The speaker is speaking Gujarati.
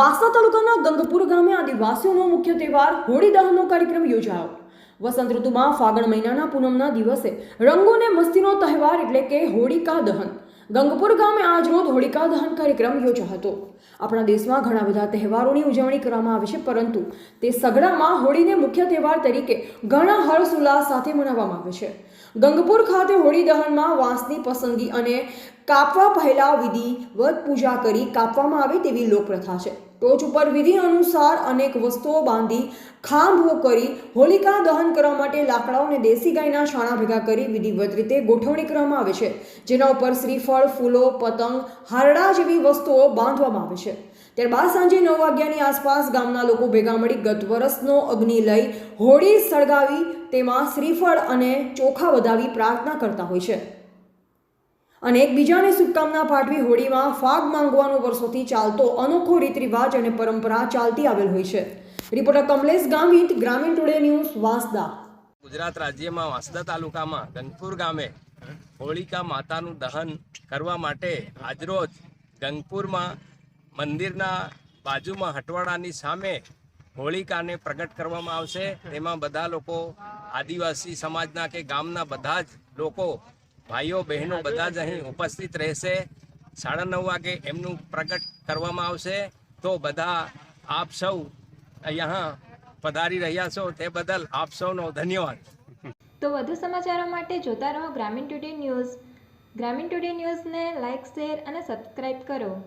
વાસા તાલુકાના ગંગપુર ગામે આદિવાસીઓનો મુખ્ય તહેવાર હોળી દહનનો કાર્યક્રમ યોજાયો. વસંત ઋતુમાં ફાગણ મહિનાના પૂનમના દિવસે રંગોને મસ્તીનો તહેવાર એટલે કે હોળિકા દહન. ગંગપુર ગામે આજરોજ હોળિકા દહન કાર્યક્રમ યોજાયો હતો આપણા દેશમાં ઘણા બધા તહેવારોની ઉજવણી કરવામાં આવે છે, પરંતુ તે સગડામાં હોળીને મુખ્ય તહેવાર તરીકે ઘણા હર્ષોલ્લાસ સાથે મનાવવામાં આવે છે. ગંગપુર ખાતે હોળી દહનમાં વાંસની પસંદગી અને કાપવા પહેલા વિધિવત પૂજા કરી કાપવામાં આવે તેવી લોકપ્રથા છે. ટોચ ઉપર વિધિ અનુસાર અનેક વસ્તુઓ બાંધી, ખાંભો કરી, હોલિકા દહન કરવા માટે લાકડાઓ અને દેશી ગાયના શાણા ભેગા કરી વિધિવત રીતે ગોઠવણી કરવામાં આવે છે, જેના ઉપર શ્રીફળ, ફૂલો, પતંગ, હારડા જેવી વસ્તુઓ બાંધવામાં આવે છે. ત્યારબાદ સાંજે નવ વાગ્યાની આસપાસ ગામના લોકો ભેગા મળી ગત વર્ષનો અગ્નિ લઈ હોળી સળગાવી, તેમાં શ્રીફળ અને ચોખા વધાવી પ્રાર્થના કરતા હોય છે. અને એકબીજાને શુભકામના પાઠવી હોળીમાં ફાગ માંગવાનો વર્ષોથી ચાલતો અનોખો રીત રિવાજ અને પરંપરા ચાલતી આવેલ હોય છે. રિપોર્ટર કમલેશ ગામિત ગ્રામીણ ટુડે ન્યૂઝ, વાંસદા. ગુજરાત રાજ્યમાં વાંસદા તાલુકામાં ગંગપુર ગામે હોળિકા માતાનું દહન કરવા માટે આજરોજ ગંગપુરમાં મંદિરના બાજુમાં હટવાડાની સામે હોળિકાને પ્રગટ કરવામાં આવશે. તેમાં બધા લોકો આદિવાસી સમાજના કે ગામના બધા જ લોકો ભાઈઓ, બહેનો બધા જ અહીં ઉપસ્થિત રહેશે. સાડા નવ વાગે એમનું પ્રગટ કરવામાં આવશે. તો બધા આપ સૌ અહીંયા પધારી રહ્યા છો. તે બદલ આપ સૌનો ધન્યવાદ. તો વધુ સમાચારો માટે જોતા રહો Gramin Today News. Gramin Today ન્યૂઝને લાઇક, શેર અને સબસ્ક્રાઇબ કરો.